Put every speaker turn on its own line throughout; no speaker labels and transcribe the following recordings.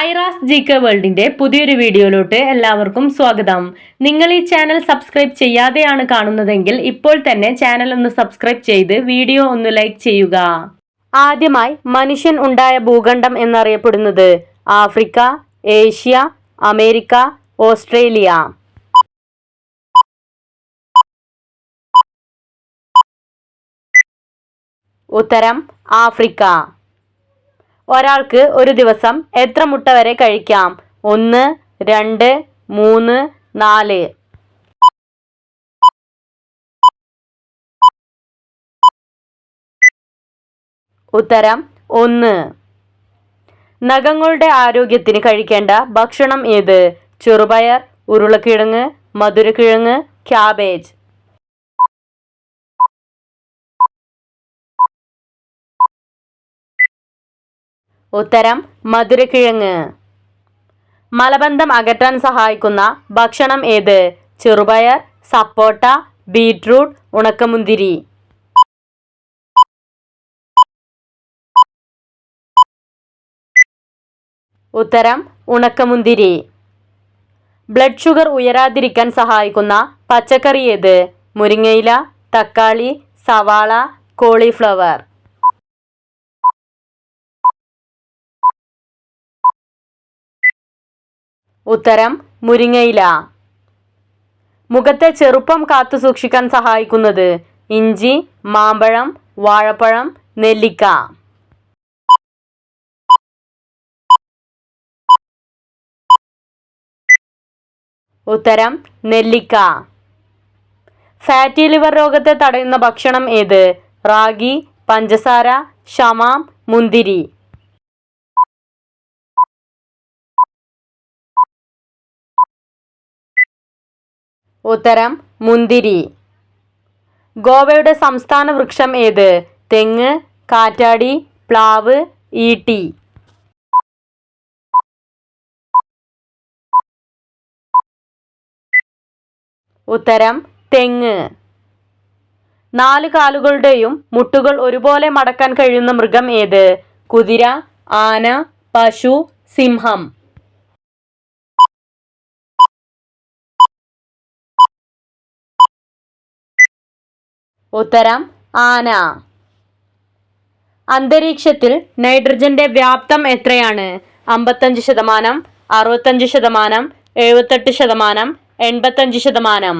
Aira's G K വേൾഡിന്റെ പുതിയൊരു വീഡിയോയിലോട്ട് എല്ലാവർക്കും സ്വാഗതം. നിങ്ങൾ ഈ ചാനൽ സബ്സ്ക്രൈബ് ചെയ്യാതെയാണ് കാണുന്നതെങ്കിൽ ഇപ്പോൾ തന്നെ ചാനൽ ഒന്ന് സബ്സ്ക്രൈബ് ചെയ്ത് വീഡിയോ ഒന്ന് ലൈക്ക് ചെയ്യുക. ആദ്യമായി മനുഷ്യൻ ഉണ്ടായ ഭൂഖണ്ഡം എന്നറിയപ്പെടുന്നത് ആഫ്രിക്ക ഏഷ്യ അമേരിക്ക ഓസ്ട്രേലിയ. ഉത്തരം ആഫ്രിക്ക. ഒരാൾക്ക് ഒരു ദിവസം എത്ര മുട്ട വരെ കഴിക്കാം? ഒന്ന് രണ്ട് മൂന്ന് നാല്. ഉത്തരം ഒന്ന്. നഖങ്ങളുടെ ആരോഗ്യത്തിന് കഴിക്കേണ്ട ഭക്ഷണം ഏത്? ചെറുപയർ ഉരുളക്കിഴങ്ങ് മധുരക്കിഴങ്ങ് ക്യാബേജ്. ഉത്തരം മധുരക്കിഴങ്ങ്. മലബന്ധം അകറ്റാൻ സഹായിക്കുന്ന ഭക്ഷണം ഏത്? ചെറുപയർ സപ്പോട്ട ബീട്രൂട്ട് ഉണക്കമുന്തിരി. ഉത്തരം ഉണക്കമുന്തിരി. ബ്ലഡ് ഷുഗർ ഉയരാതിരിക്കാൻ സഹായിക്കുന്ന പച്ചക്കറി ഏത്? മുരിങ്ങയില തക്കാളി സവാള കോളിഫ്ലവർ. ഉത്തരം മുരിങ്ങയില. മുഖത്തെ ചെറുപ്പം കാത്തു സൂക്ഷിക്കാൻ സഹായിക്കുന്നത് ഇഞ്ചി മാമ്പഴം വാഴപ്പഴം നെല്ലിക്ക. ഉത്തരം നെല്ലിക്ക. ഫാറ്റി ലിവർ രോഗത്തെ തടയുന്ന ഭക്ഷണം ഏത്? റാഗി പഞ്ചസാര ഷമാം മുന്തിരി. ഉത്തരം മുന്തിരി. ഗോവയുടെ സംസ്ഥാന വൃക്ഷം ഏത്? തെങ്ങ് കാറ്റാടി പ്ലാവ് ഈട്ടി. ഉത്തരം തെങ്ങ്. നാല് കാലുകളുടെയും മുട്ടുകൾ ഒരുപോലെ മടക്കാൻ കഴിയുന്ന മൃഗം ഏത്? കുതിര ആന പശു സിംഹം. ഉത്തരം ആന. അന്തരീക്ഷത്തിൽ നൈട്രജന്റെ വ്യാപ്തം എത്രയാണ്? അമ്പത്തഞ്ച് ശതമാനം അറുപത്തഞ്ച് ശതമാനം എഴുപത്തെട്ട് ശതമാനം എൺപത്തഞ്ച് ശതമാനം.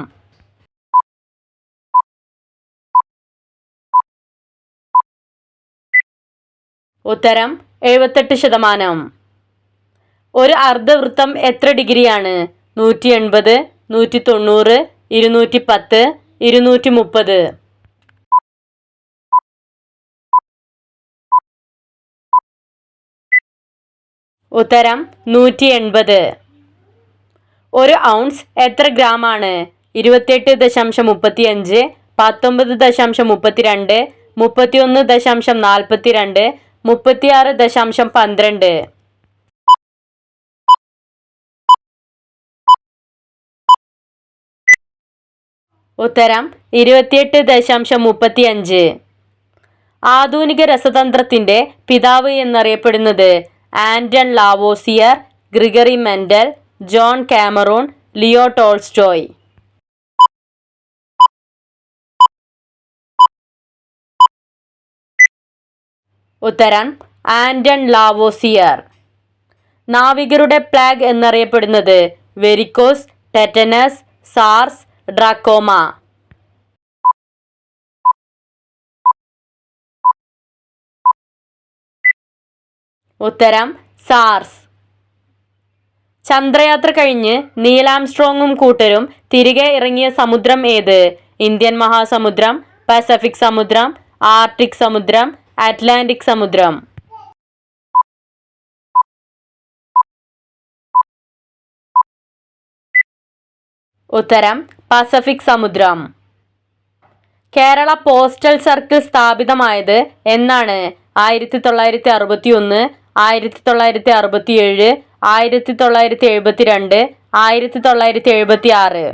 ഉത്തരം എഴുപത്തെട്ട് ശതമാനം. ഒരു അർദ്ധവൃത്തം എത്ര ഡിഗ്രിയാണ്? നൂറ്റി എൺപത് നൂറ്റി തൊണ്ണൂറ് ഇരുന്നൂറ്റി പത്ത് ഇരുന്നൂറ്റി മുപ്പത് ഉത്തരം നൂറ്റി എൺപത് ഒരു ഔൺസ് എത്ര ഗ്രാം ആണ് ഇരുപത്തിയെട്ട് ദശാംശം മുപ്പത്തി അഞ്ച് പത്തൊമ്പത് ദശാംശം മുപ്പത്തിരണ്ട് മുപ്പത്തിയൊന്ന് ദശാംശം നാൽപ്പത്തിരണ്ട് മുപ്പത്തിയാറ് ദശാംശം പന്ത്രണ്ട്. ഉത്തരം ഇരുപത്തിയെട്ട് ദശാംശം മുപ്പത്തി അഞ്ച് ആധുനിക രസതന്ത്രത്തിന്റെ പിതാവ് എന്നറിയപ്പെടുന്നത് Antoine Lavoisier Gregory Mendel John Cameron Leo Tolstoy. ഉത്തരം ആൻഡൻ ലാവോസിയർ. നാവികരുടെ പ്ലാഗ് എന്നറിയപ്പെടുന്നത് വെരിക്കോസ് ടെറ്റനസ് സാർസ് ഡ്രാക്കോമ. ഉത്തരം സാർസ്. ചന്ദ്രയാത്ര കഴിഞ്ഞ് നീലാംസ്ട്രോങ്ങും കൂട്ടരും തിരികെ ഇറങ്ങിയ സമുദ്രം ഏത്? ഇന്ത്യൻ മഹാസമുദ്രം പസഫിക് സമുദ്രം ആർട്ടിക് സമുദ്രം അറ്റ്ലാന്റിക് സമുദ്രം. ഉത്തരം പസഫിക് സമുദ്രം. കേരള പോസ്റ്റൽ സർക്കിൾ സ്ഥാപിതമായത് എന്നാണ് ആയിരത്തി തൊള്ളായിരത്തി അറുപത്തി ഒന്ന് ആയിരത്തി തൊള്ളായിരത്തി അറുപത്തി ഏഴ് ആയിരത്തി തൊള്ളായിരത്തി എഴുപത്തി രണ്ട് ആയിരത്തി തൊള്ളായിരത്തി എഴുപത്തി ആറ്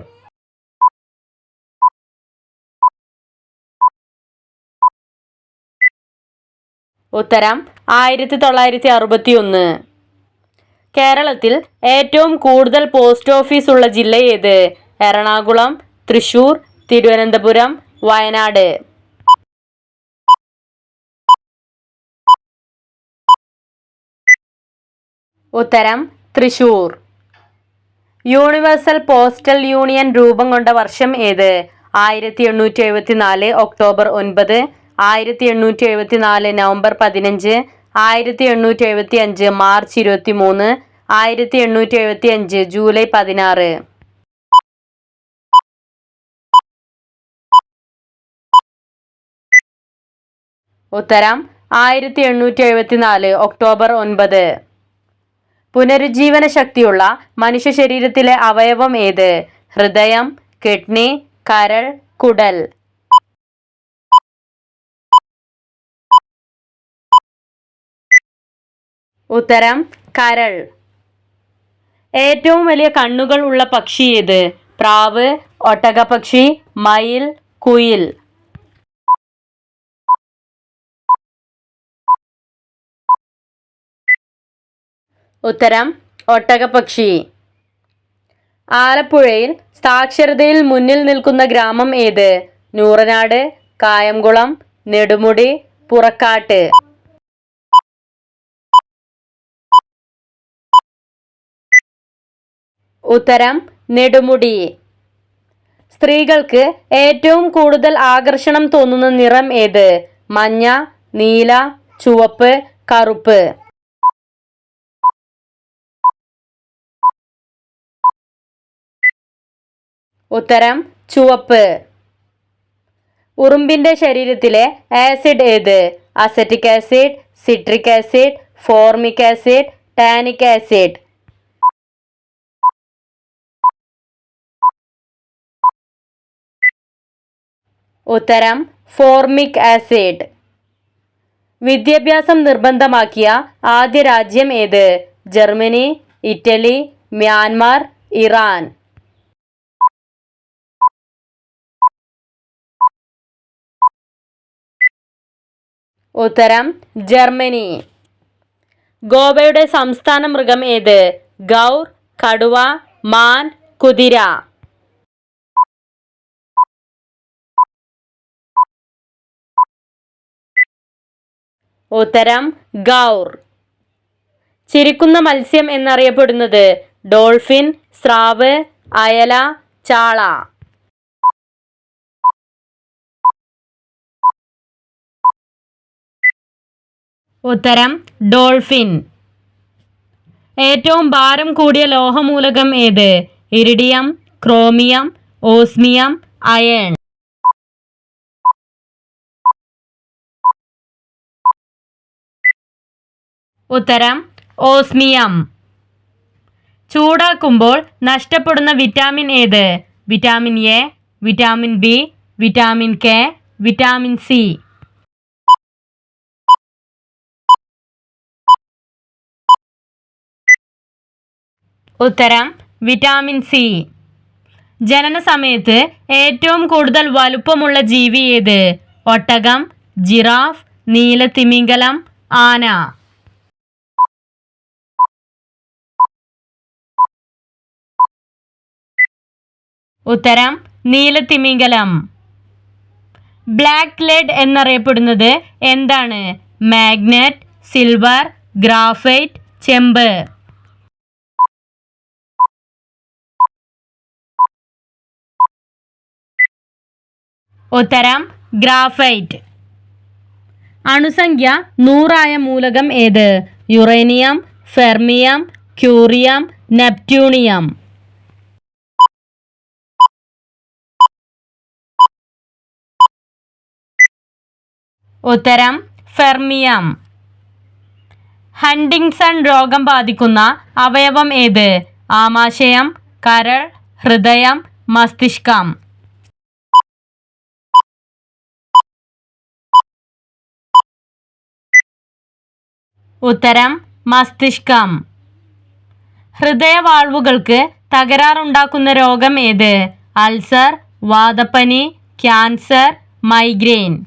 ഉത്തരം ആയിരത്തി തൊള്ളായിരത്തി അറുപത്തി ഒന്ന് കേരളത്തിൽ ഏറ്റവും കൂടുതൽ പോസ്റ്റ് ഓഫീസ് ഉള്ള ജില്ല ഏത്? എറണാകുളം തൃശൂർ തിരുവനന്തപുരം വയനാട്. ഉത്തരം തൃശൂർ. യൂണിവേഴ്സൽ പോസ്റ്റൽ യൂണിയൻ രൂപം കൊണ്ട വർഷം ഏത്? ആയിരത്തി എണ്ണൂറ്റി എഴുപത്തി നാല് ഒക്ടോബർ ഒൻപത് ആയിരത്തി എണ്ണൂറ്റി എഴുപത്തി നാല് നവംബർ പതിനഞ്ച് ആയിരത്തി എണ്ണൂറ്റി എഴുപത്തി അഞ്ച് മാർച്ച് ഇരുപത്തി മൂന്ന് ആയിരത്തി എണ്ണൂറ്റി എഴുപത്തി അഞ്ച് ജൂലൈ പതിനാറ്. ഉത്തരം ആയിരത്തി എണ്ണൂറ്റി എഴുപത്തി നാല് ഒക്ടോബർ ഒൻപത്. പുനരുജ്ജീവന ശക്തിയുള്ള മനുഷ്യ ശരീരത്തിലെ അവയവം ഏത്? ഹൃദയം കിഡ്നി കരൾ കുടൽ. ഉത്തരം കരൾ. ഏറ്റവും വലിയ കണ്ണുകൾ ഉള്ള പക്ഷി ഏത്? പ്രാവ് ഒട്ടകപക്ഷി മയിൽ കുയിൽ. ഉത്തരം ഒട്ടകപക്ഷി ആലപ്പുഴയിൽ സാക്ഷരതയിൽ മുന്നിൽ നിൽക്കുന്ന ഗ്രാമം ഏത്? നൂറനാട് കായംകുളം നെടുമുടി പുറക്കാട്ട്. ഉത്തരം നെടുമുടി. സ്ത്രീകൾക്ക് ഏറ്റവും കൂടുതൽ ആകർഷണം തോന്നുന്ന നിറം ഏത്? മഞ്ഞ നീല ചുവപ്പ് കറുപ്പ്. ഉത്തരം ചുവപ്പ്. ഉറുമ്പിന്റെ ശരീരത്തിലെ ആസിഡ് ഏത്? Acetic acid citric acid formic acid tannic acid ഉത്തരം ഫോർമിക് ആസിഡ് വിദ്യാഭ്യാസം നിർബന്ധമാക്കിയ ആദ്യ രാജ്യം ഏത്? Germany Italy Myanmar Iran. ഉത്തരം ജർമ്മനി. ഗോവയുടെ സംസ്ഥാന മൃഗം ഏത്? ഗൗർ കടുവ മാൻ കുതിര. ഉത്തരം ഗൗർ. ചിരിക്കുന്ന മത്സ്യം എന്നറിയപ്പെടുന്നത് ഡോൾഫിൻ സ്രാവ് അയല ചാള. ഉത്തരം ഡോൾഫിൻ. ഏറ്റവും ഭാരം കൂടിയ ലോഹമൂലകം ഏത്? Iridium chromium osmium iron. ഉത്തരം ഓസ്മിയം. ചൂടാക്കുമ്പോൾ നഷ്ടപ്പെടുന്ന വിറ്റാമിൻ ഏത്? Vitamin A vitamin B vitamin K vitamin C. ഉത്തരം വിറ്റാമിൻ സി. ജനന സമയത്ത് ഏറ്റവും കൂടുതൽ വലുപ്പമുള്ള ജീവി ഏത്? ഒട്ടകം ജിറാഫ് നീലത്തിമിംഗലം ആന. ഉത്തരം നീലത്തിമിംഗലം. ബ്ലാക്ക് ലെഡ് എന്നറിയപ്പെടുന്നത് എന്താണ്? മാഗ്നറ്റ് സിൽവർ ഗ്രാഫൈറ്റ് ചെമ്പ്. ഉത്തരം ഗ്രാഫൈറ്റ്. അണുസംഖ്യ നൂറായ മൂലകം ഏത്? Uranium fermium curium neptunium. ഉത്തരം ഫെർമിയം. ഹണ്ടിങ്സൺ രോഗം ബാധിക്കുന്ന അവയവം ഏത്? ആമാശയം കരൾ ഹൃദയം മസ്തിഷ്കം. ഉത്തരം മസ്തിഷ്കം. ഹൃദയവാൾവുകൾക്ക് തകരാറുണ്ടാക്കുന്ന രോഗം ഏത്? അൾസർ വാദപ്പനി ക്യാൻസർ മൈഗ്രെയിൻ.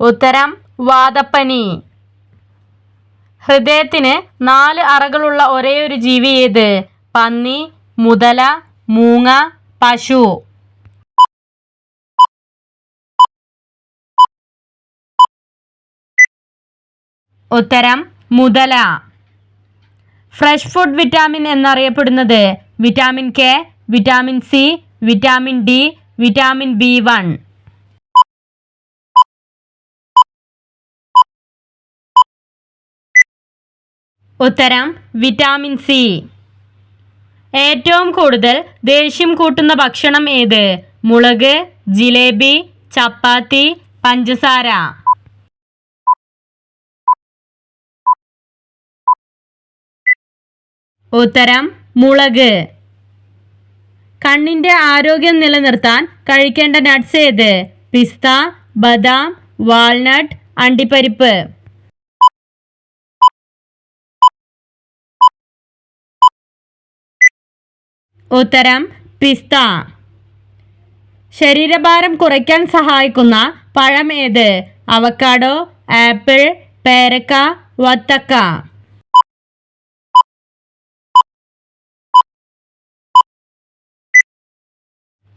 ഉത്തരം വാദപ്പനി. ഹൃദയത്തിന് നാല് അറകളുള്ള ഒരേയൊരു ഒരു ജീവി ഏത്? പന്നി മുതല മൂങ്ങ പശു. ഉത്തരം മുതല. ഫ്രഷ് ഫുഡ് വിറ്റാമിൻ എന്നറിയപ്പെടുന്നത് vitamin K vitamin C vitamin D vitamin B one ഉത്തരം വിറ്റാമിൻ സി ഏറ്റവും കൂടുതൽ ദേഷ്യം കൂട്ടുന്ന ഭക്ഷണം ഏത്? മുളക് ജിലേബി ചപ്പാത്തി പഞ്ചസാര. ഉത്തരം മുളക്. കണ്ണിന്റെ ആരോഗ്യം നിലനിർത്താൻ കഴിക്കേണ്ട നട്ട്സ് ഏത്? പിസ്ത ബദാം വാൾനട്ട് അണ്ടിപ്പരിപ്പ്. ഉത്തരം പിസ്ത. ശരീരഭാരം കുറയ്ക്കാൻ സഹായിക്കുന്ന പഴം ഏത്? അവക്കാഡോ ആപ്പിൾ പേരക്ക വത്തക്ക.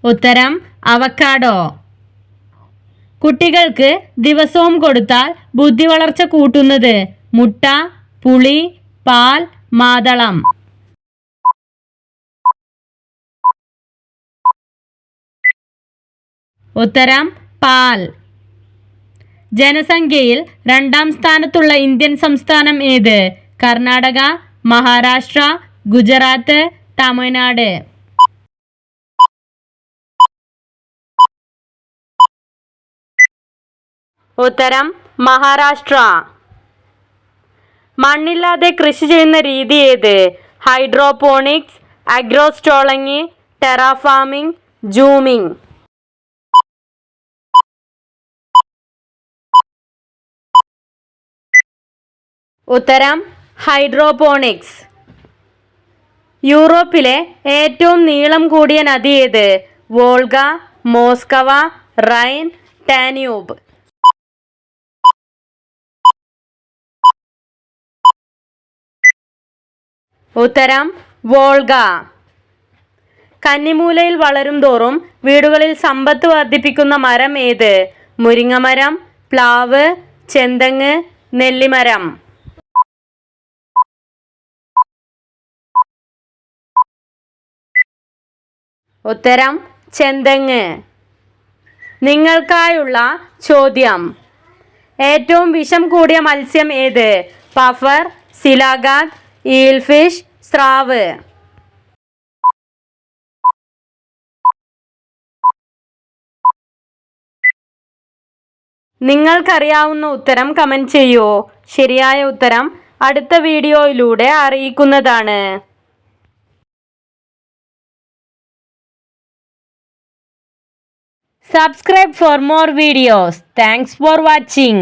ഉത്തരം അവക്കാഡോ കുട്ടികൾക്ക് ദിവസവും കൊടുത്താൽ ബുദ്ധി വളർച്ച കൂട്ടുന്നത് മുട്ട പുളി പാൽ മാതളം. ഉത്തരം പാൽ. ജനസംഖ്യയിൽ രണ്ടാം സ്ഥാനത്തുള്ള ഇന്ത്യൻ സംസ്ഥാനം ഏത്? കർണാടക മഹാരാഷ്ട്ര ഗുജറാത്ത് തമിഴ്നാട്. ഉത്തരം മഹാരാഷ്ട്ര. മണ്ണില്ലാതെ കൃഷി ചെയ്യുന്ന രീതി ഏത്? ഹൈഡ്രോപോണിക്സ് അഗ്രോസ്റ്റോളങ്ങി ടെറാഫാമിംഗ് ജൂമിംഗ്. ഉത്തരം ഹൈഡ്രോപോണിക്സ്. യൂറോപ്പിലെ ഏറ്റവും നീളം കൂടിയ നദി ഏത്? വോൾഗ മോസ്കവ റൈൻ ടാന്യൂബ് ഉത്തരം വോൾഗ. കന്നിമൂലയിൽ വളരും തോറും വീടുകളിൽ സമ്പത്ത് വർദ്ധിപ്പിക്കുന്ന മരം ഏത്? മുരിങ്ങമരം പ്ലാവ് ചെന്തങ്ങ് നെല്ലിമരം. ഉത്തരം ചെന്തങ്ങ്. നിങ്ങൾക്കായുള്ള ചോദ്യം. ഏറ്റവും വിഷം കൂടിയ മത്സ്യം ഏത്? പഫർ സിലാഗാദ് ഈൽഫിഷ് സ്രാവ് നിങ്ങൾക്കറിയാവുന്ന ഉത്തരം കമന്റ് ചെയ്യൂ ശരിയായ ഉത്തരം അടുത്ത വീഡിയോയിലൂടെ അറിയിക്കുന്നതാണ് Subscribe for more videos. Thanks for watching.